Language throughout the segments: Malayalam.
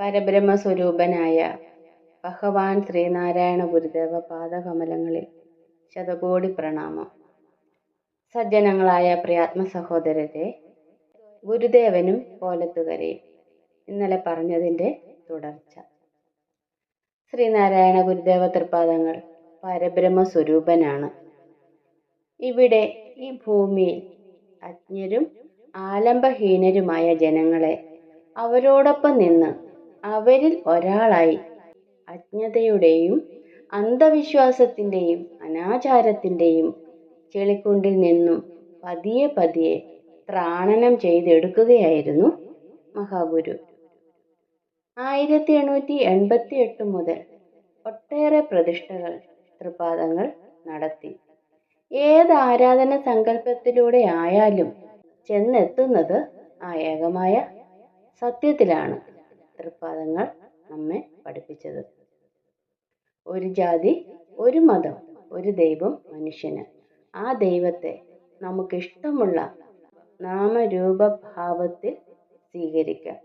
പരബ്രഹ്മസ്വരൂപനായ ഭഗവാൻ ശ്രീനാരായണ ഗുരുദേവ പാദകമലങ്ങളിൽ ശതകോടി പ്രണാമം. സജ്ജനങ്ങളായ പ്രിയാത്മ സഹോദരരെ ഗുരുദേവനും കോലത്തുകരയും ഇന്നലെ പറഞ്ഞതിന്റെ തുടർച്ച. ശ്രീനാരായണ ഗുരുദേവ തൃപ്പാദങ്ങൾ പരബ്രഹ്മ സ്വരൂപനാണ് ഇവിടെ ഈ ഭൂമിയിൽ അജ്ഞരും ആലംബഹീനരുമായ ജനങ്ങളെ അവരോടൊപ്പം നിന്ന് അവരിൽ ഒരാളായി. അജ്ഞതയുടെയും അന്ധവിശ്വാസത്തിന്റെയും അനാചാരത്തിന്റെയും ചെളിക്കുണ്ടിൽ നിന്നും പതിയെ പതിയെ ത്രാണനം ചെയ്തെടുക്കുകയായിരുന്നു മഹാഗുരു. ആയിരത്തി എണ്ണൂറ്റി എൺപത്തി എട്ട് മുതൽ ഒട്ടേറെ പ്രതിഷ്ഠകൾ തൃപാദങ്ങൾ നടത്തി. ഏത് ആരാധന സങ്കല്പത്തിലൂടെ ആയാലും ചെന്നെത്തുന്നത് ആ ഏകമായ സത്യത്തിലാണ്. തൃപ്പാദങ്ങൾ നമ്മെ പഠിപ്പിച്ചത്. ഒരു ജാതി ഒരു മതം ഒരു ദൈവം മനുഷ്യന്. ആ ദൈവത്തെ നമുക്കിഷ്ടമുള്ള നാമരൂപഭാവത്തിൽ സ്വീകരിക്കാം.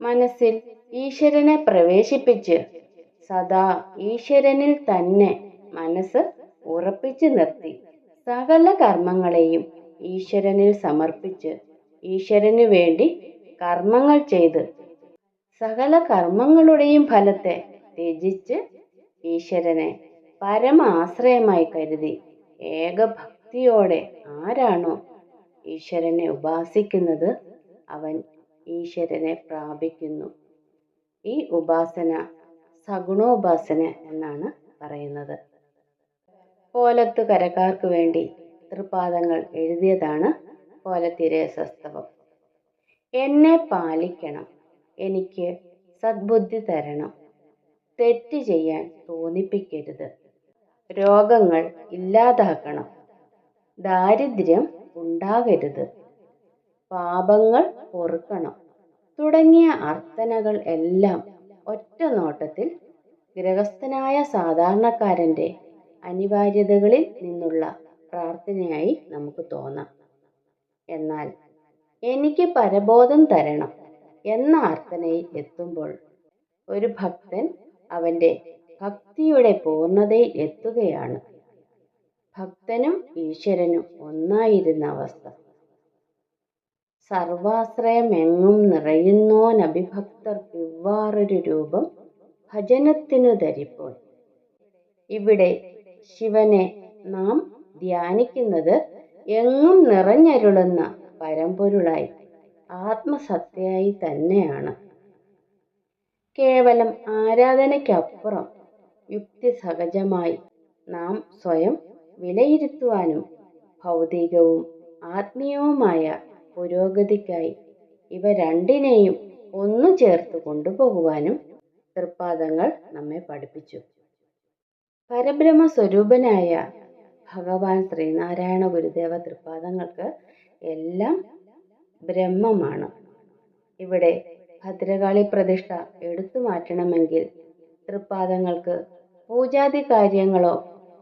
മനസ്സിൽ ഈശ്വരനെ പ്രവേശിപ്പിച്ച് സദാ ഈശ്വരനിൽ തന്നെ മനസ്സ് ഉറപ്പിച്ചു നിർത്തി സകല കർമ്മങ്ങളെയും ഈശ്വരനിൽ സമർപ്പിച്ച് ഈശ്വരന് വേണ്ടി കർമ്മങ്ങൾ ചെയ്ത് സകല കർമ്മങ്ങളുടെയും ഫലത്തെ ത്യജിച്ച് ഈശ്വരനെ പരമ ആശ്രയമായി കരുതി ഏകഭക്തിയോടെ ആരാണോ ഈശ്വരനെ ഉപാസിക്കുന്നത് അവൻ ഈശ്വരനെ പ്രാപിക്കുന്നു. ഈ ഉപാസന സഗുണോപാസന എന്നാണ് പറയുന്നത്. കോലത്ത് കരക്കാർക്ക് വേണ്ടി തൃപാദങ്ങൾ എഴുതിയതാണ് കോലത്തിരേസസ്തവം എന്നെ പാലിക്കണം. എനിക്ക് സദ്ബുദ്ധി തരണം. തെറ്റ് ചെയ്യാൻ തോന്നിപ്പിക്കരുത്. രോഗങ്ങൾ ഇല്ലാതാക്കണം. ദാരിദ്ര്യം ഉണ്ടാകരുത് പാപങ്ങൾ പൊറുക്കണം. തുടങ്ങിയ അർത്ഥനകൾ എല്ലാം ഒറ്റ നോട്ടത്തിൽ ഗൃഹസ്ഥനായ സാധാരണക്കാരന്റെ അനിവാര്യതകളിൽ നിന്നുള്ള പ്രാർത്ഥനയായി നമുക്ക് തോന്നാം. എന്നാൽ എനിക്ക് പരബോധം തരണം എന്ന അർത്ഥനയിൽ എത്തുമ്പോൾ ഒരു ഭക്തൻ അവന്റെ ഭക്തിയുടെ പൂർണതയിൽ എത്തുകയാണ്. ഭക്തനും ഈശ്വരനും ഒന്നായിരുന്ന അവസ്ഥ. സർവാശ്രയമെങ്ങും നിറയുന്നോനഭിഭക്തർക്കിവ്വാറൊരു രൂപം ഭജനത്തിനു ധരിപ്പോൾ. ഇവിടെ ശിവനെ നാം ധ്യാനിക്കുന്നത് എങ്ങും നിറഞ്ഞരുളുന്ന പരമ്പൊരുളായി. ആത്മസത്തയായി തന്നെയാണ്. കേവലം ആരാധനയ്ക്കപ്പുറം യുക്തിസഹജമായി നാം സ്വയം വിലയിരുത്തുവാനും ഭൗതികവും ആത്മീയവുമായ പുരോഗതിക്കായി ഇവ രണ്ടിനെയും ഒന്നു ചേർത്ത് കൊണ്ടുപോകുവാനും തൃപ്പാദങ്ങൾ നമ്മെ പഠിപ്പിച്ചു. പരബ്രഹ്മ സ്വരൂപനായ ഭഗവാൻ ശ്രീനാരായണ ഗുരുദേവ തൃപ്പാദങ്ങൾക്ക് എല്ലാം ബ്രഹ്മമാണ്. ഇവിടെ ഭദ്രകാളി പ്രതിഷ്ഠ എടുത്തു മാറ്റണമെങ്കിൽ തൃപ്പാദങ്ങൾക്ക് പൂജാതി കാര്യങ്ങളോ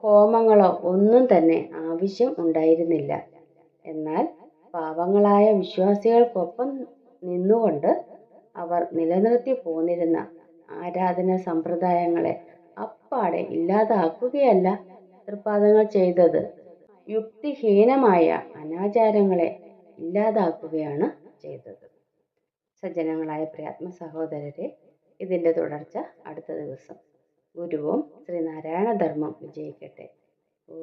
ഹോമങ്ങളോ ഒന്നും തന്നെ ആവശ്യം ഉണ്ടായിരുന്നില്ല. എന്നാൽ പാവങ്ങളായ വിശ്വാസികൾക്കൊപ്പം നിന്നുകൊണ്ട് അവർ നിലനിർത്തി പോന്നിരുന്ന ആരാധന സമ്പ്രദായങ്ങളെ അപ്പാടെ ഇല്ലാതാക്കുകയല്ല തൃപ്പാദങ്ങൾ ചെയ്തത് യുക്തിഹീനമായ അനാചാരങ്ങളെ ഇല്ലാതാക്കുകയാണ് ചെയ്തത്. സജ്ജനങ്ങളായ പ്രയാത്മ സഹോദരരെ ഇതിന്റെ തുടർച്ച അടുത്ത ദിവസം ഗുരുവും ശ്രീനാരായണ ധർമ്മം വിജയിക്കട്ടെ. ഓ